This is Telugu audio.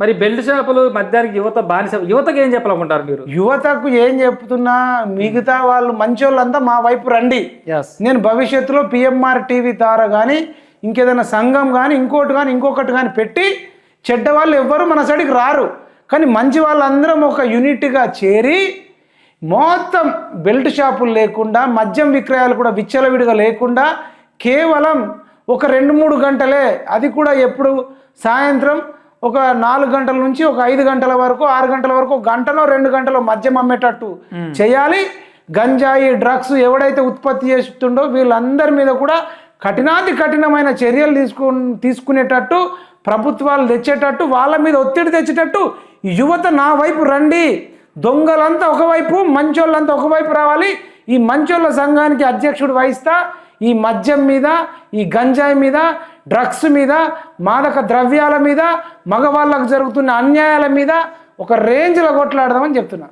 మరి బెల్ట్ షాపులు మద్యానికి యువత బానిస యువతకి ఏం చెప్పాలనుకుంటారు మీరు? యువతకు ఏం చెప్తున్నా మిగతా వాళ్ళు మంచోళ్ళంతా మా వైపు రండి. నేను భవిష్యత్తులో పిఎంఆర్ టీవీ ద్వారా కానీ ఇంకేదైనా సంఘం కానీ ఇంకోటి కానీ ఇంకొకటి కానీ పెట్టి చెడ్డ వాళ్ళు ఎవ్వరు మన సైడ్కి రారు. కానీ మంచి వాళ్ళందరం ఒక యూనిట్గా చేరి మొత్తం బెల్ట్ షాపులు లేకుండా మద్యం విక్రయాలు కూడా విచ్చలవిడిగా లేకుండా కేవలం ఒక రెండు మూడు గంటలే అది కూడా ఎప్పుడు సాయంత్రం ఒక నాలుగు గంటల నుంచి ఒక ఐదు గంటల వరకు ఆరు గంటల వరకు గంటలో రెండు గంటలో మద్యం అమ్మేటట్టు చేయాలి. గంజాయి డ్రగ్స్ ఎవడైతే ఉత్పత్తి చేస్తుండో వీళ్ళందరి మీద కూడా కఠినాతి కఠినమైన చర్యలు తీసుకు తీసుకునేటట్టు ప్రభుత్వాలు తెచ్చేటట్టు వాళ్ళ మీద ఒత్తిడి తెచ్చేటట్టు యువత నా వైపు రండి. దొంగలంతా ఒకవైపు మంచోళ్ళంతా ఒకవైపు రావాలి. ఈ మంచోళ్ళ సంఘానికి అధ్యక్షుడు వహిస్తా. ఈ మద్యం మీద ఈ గంజాయి మీద డ్రగ్స్ మీద మాదక ద్రవ్యాల మీద మగవాళ్ళకు జరుగుతున్న అన్యాయాల మీద ఒక రేంజ్లో కొట్లాడదామని చెప్తున్నా.